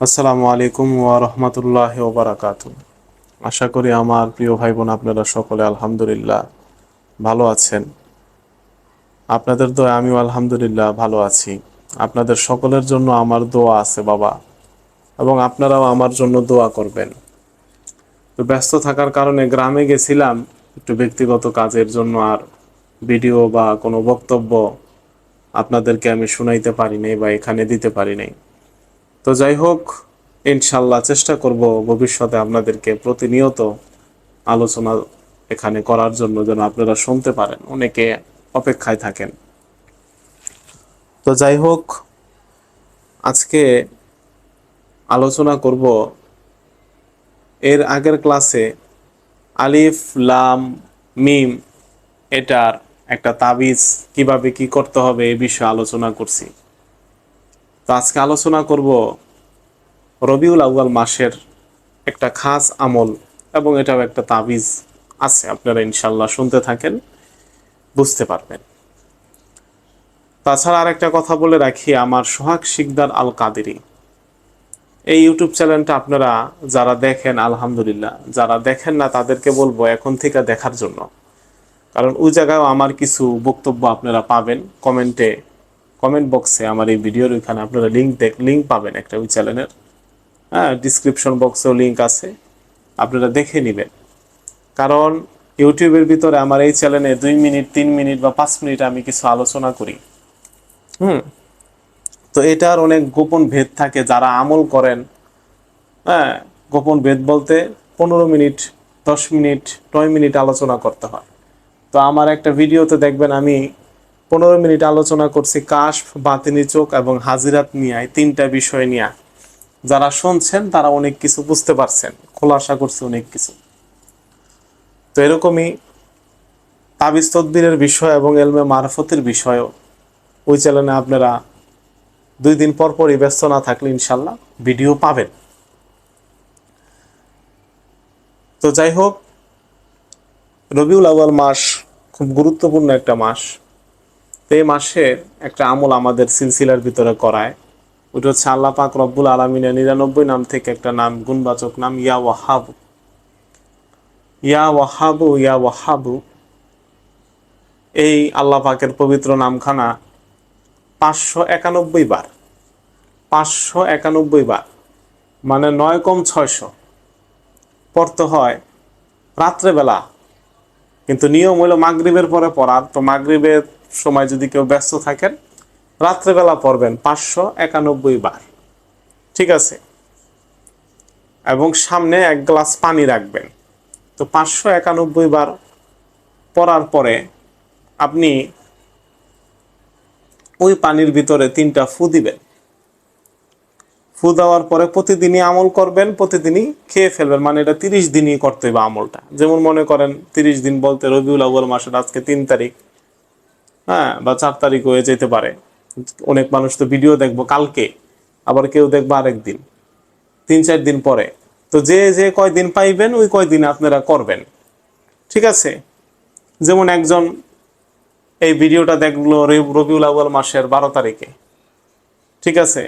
আসসালামু আলাইকুম ওয়া রহমতুল্লাহ ওবরাকাত আশা করি আমার প্রিয় ভাই বোন আপনারা সকলে আলহামদুলিল্লাহ ভালো আছেন। আপনাদের দোয়া আমিও আলহামদুলিল্লাহ ভালো আছি। আপনাদের সকলের জন্য আমার দোয়া আছে বাবা, এবং আপনারাও আমার জন্য দোয়া করবেন। তো ব্যস্ত থাকার কারণে গ্রামে গেছিলাম একটু ব্যক্তিগত কাজের জন্য, আর ভিডিও বা কোনো বক্তব্য আপনাদেরকে আমি শুনাইতে পারি নাই বা এখানে দিতে পারি নাই। তো যাই হোক, ইনশাল্লাহ চেষ্টা করব ভবিষ্যতে আপনাদেরকে প্রতিনিয়ত আলোচনা এখানে করার জন্য যেন আপনারা শুনতে পারেন, অনেকে অপেক্ষায় থাকেন। তো যাই হোক, আজকে আলোচনা করব এর আগের ক্লাসে আলিফ, লাম, মিম এটার একটা তাবিজ কীভাবে কি করতে হবে এ বিষয়ে আলোচনা করছি। তো আজকে আলোচনা করব রবিউল আউয়াল মাসের একটা খাস আমল এবং এটাও একটা তাবিজ আছে, আপনারা ইনশাল্লাহ শুনতে থাকেন, বুঝতে পারবেন। তাছাড়া আর একটা কথা বলে রাখি, আমার সোহাগ শিকদার আল কাদেরি এই ইউটিউব চ্যানেলটা আপনারা যারা দেখেন, আলহামদুলিল্লাহ, যারা দেখেন না, তাদেরকে বলব এখন থেকে দেখার জন্য। কারণ ওই জায়গায় আমার কিছু বক্তব্য আপনারা পাবেন, কমেন্টে কমেন্ট বক্সে আমার এই ভিডিওর ওইখানে আপনারা লিঙ্ক দেখ লিঙ্ক পাবেন একটা ওই চ্যানেলের হ্যাঁ ডিসক্রিপশন বক্সেও লিঙ্ক আছে। আপনারা দেখে নেবেন। কারণ ইউটিউবের ভিতরে আমার এই চ্যানেলে দুই মিনিট, তিন মিনিট বা পাঁচ মিনিট আমি কিছু আলোচনা করি। হুম? তো এটার অনেক গোপন ভেদ থাকে যারা আমল করেন। হ্যাঁ গোপন ভেদ বলতে পনেরো মিনিট, দশ মিনিট, নয় মিনিট আলোচনা করতে হয়। তো আমার একটা ভিডিওতে দেখবেন আমি পনেরো মিনিট আলোচনা করছি কাশ বাতিনি চোখ এবং হাজিরাত নিয়ে তিনটা বিষয় নিয়ে। যারা শুনছেন, তারা অনেক কিছু বুঝতে পারছেন। খোলাসা করছে অনেক কিছু। তো এরকমই তাবিজ তদ্বিরের বিষয় এবং এলমে মারফতের বিষয়ও ওই চ্যানেলে আপনারা দুই দিন পর পরই ব্যস্ত না থাকলে ইনশাল্লাহ ভিডিও পাবেন। তো যাই হোক, রবিউল আউয়াল মাস খুব গুরুত্বপূর্ণ একটা মাস। তো এই মাসের একটা আমল আমাদের সিলসিলার ভিতরে করায়। ওটা হচ্ছে আল্লাহ পাক রব্বুল আলমিনের নিরানব্বই নাম থেকে একটা নাম, গুণবাচক নাম, ইয়া ওয়াহাবু। ইয়া ওয়াহাবু ইয়া ওয়াহাবু। এই আল্লাহ পাকের পবিত্র নামখানা পাঁচশো একানব্বই বার। পাঁচশো একানব্বই বার। মানে নয় কম ছয়শো। পড়তে হয় রাত্রেবেলা। কিন্তু নিয়ম হলো মাগরিবের পরে পড়ার তো মাগরিবের সময় যদি কেউ ব্যস্ত থাকেন, রাত্রেবেলা পড়বেন পাঁচশো একানব্বই বার। ঠিক আছে? এবং সামনে এক গ্লাস পানি রাখবেন। তো পাঁচশো একানব্বই বার পড়ার পরে আপনি ওই পানির ভিতরে তিনটা ফু দিবেন। ফু দেওয়ার পরে প্রতিদিনই আমল করবেন, প্রতিদিনই খেয়ে ফেলবেন। মানে এটা তিরিশ দিনই করতে হবে আমলটা। যেমন মনে করেন, তিরিশ দিন বলতে রবিউল আউ্বাল মাসের আজকে তিন তারিখ। হ্যাঁ বা চার তারিখ হয়ে যেতে পারে। অনেক মানুষ তো ভিডিও দেখব কালকে, আবার কেউ দেখব আরেক দিন তিন চার দিন পরে। তো যে যে কয়দিন পাইবেন, ওই কয়দিন আপনারা করবেন। ঠিক আছে? যেমন একজন এই ভিডিওটা দেখল রবিউল আউ্বাল মাসের বারো তারিখে। ঠিক আছে?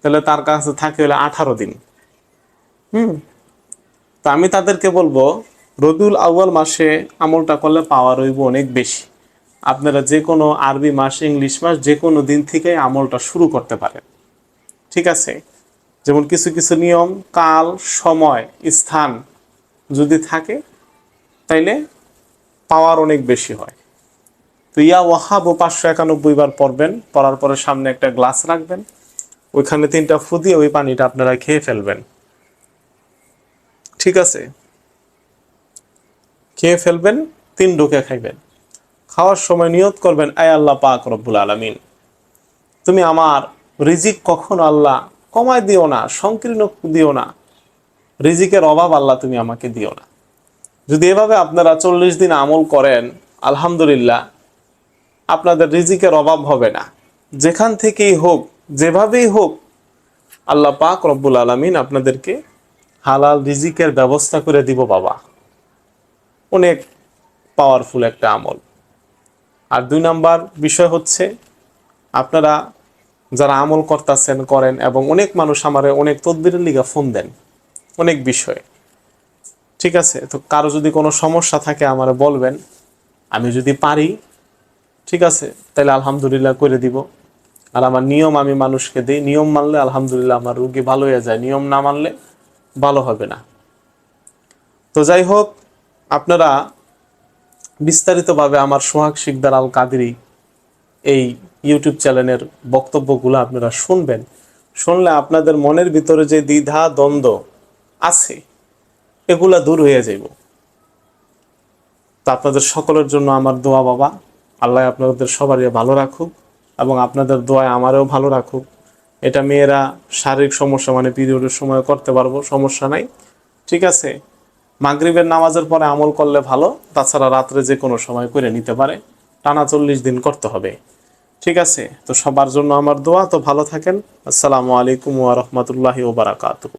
তাহলে তার কাছে থাকে হলে আঠারো দিন। হুম? তা আমি তাদেরকে বলব, রবিউল আউ্বাল মাসে আমলটা করলে পাওয়া রইব অনেক বেশি। আপনারা যে কোনো আরবি মাস, ইংলিশ মাস, যে কোনো দিন থেকে আমলটা শুরু করতে পারেন। ঠিক আছে? যেমন কিছু কিছু নিয়ম, কাল, সময়, স্থান যদি থাকে, তাইলে পাওয়ার অনেক বেশি হয়। তো ইয়া ওয়াহাবও পাঁচশো একানব্বই বার পড়বেন, পড়ার পরে সামনে একটা গ্লাস রাখবেন, ওইখানে তিনটা ফু দিয়ে ওই পানিটা আপনারা খেয়ে ফেলবেন। ঠিক আছে? খেয়ে ফেলবেন, তিন ঢোকে খাইবেন। খাওয়ার সময় নিয়ত করবেন, আয় আল্লাহ পাক রব্বুল আলমিন, তুমি আমার রিজিক কখন আল্লাহ কমায় দিও না, সংকীর্ণ দিও না, রিজিকের অভাব আল্লাহ তুমি আমাকে দিও না। যদি এভাবে আপনারা চল্লিশ দিন আমল করেন, আলহামদুলিল্লাহ, আপনাদের রিজিকের অভাব হবে না। যেখান থেকেই হোক, যেভাবেই হোক, আল্লাহ পাক রব্বুল আলমিন আপনাদেরকে হালাল রিজিকের ব্যবস্থা করে দিব বাবা। অনেক পাওয়ারফুল একটা আমল। আর দুই নাম্বার বিষয় হচ্ছে, আপনারা যারা আমল করতেছেন, করেন এবং অনেক মানুষ আমারে অনেক তদবিরের লিগা ফোন দেন। অনেক বিষয়ে। ঠিক আছে? তো কারও যদি কোনো সমস্যা থাকে আমার বলবেন, আমি যদি পারি, ঠিক আছে? তাহলে আলহামদুলিল্লাহ করে দিব। আর আমার নিয়ম আমি মানুষকে দিই। নিয়ম মানলে আলহামদুলিল্লাহ আমার রুগী ভালো হয়ে যায়। নিয়ম না মানলে ভালো হবে না। তো যাই হোক, আপনারা বিস্তারিতভাবে আমার সোহাগ শিকদার আল কাদেরি এই ইউটিউব চ্যানেলের বক্তব্যগুলো আপনারা শুনবেন। শুনলে আপনাদের মনের ভিতরে যে দ্বিধা, দ্বন্দ্ব আছে, এগুলা দূর হয়ে যাইব। তো আপনাদের সকলের জন্য আমার দোয়া বাবা। আল্লাহ আপনাদের সবারই ভালো রাখুক এবং আপনাদের দোয়ায় আমারও ভালো রাখুক। এটা মেয়েরা শারীরিক সমস্যা মানে পিরিয়ডের সময় করতে পারব, সমস্যা নাই। ঠিক আছে? মাগরিবের নামাজের পরে আমল করলে ভালো, তাছাড়া রাত্রে যে কোনো সময় করে নিতে পারে। টানা চল্লিশ দিন করতে হবে। ঠিক আছে? তো সবার জন্য আমার দোয়া, তো ভালো থাকেন। আসসালামু আলাইকুম ওয়া রাহমাতুল্লাহি ওয়া বারাকাতুহু।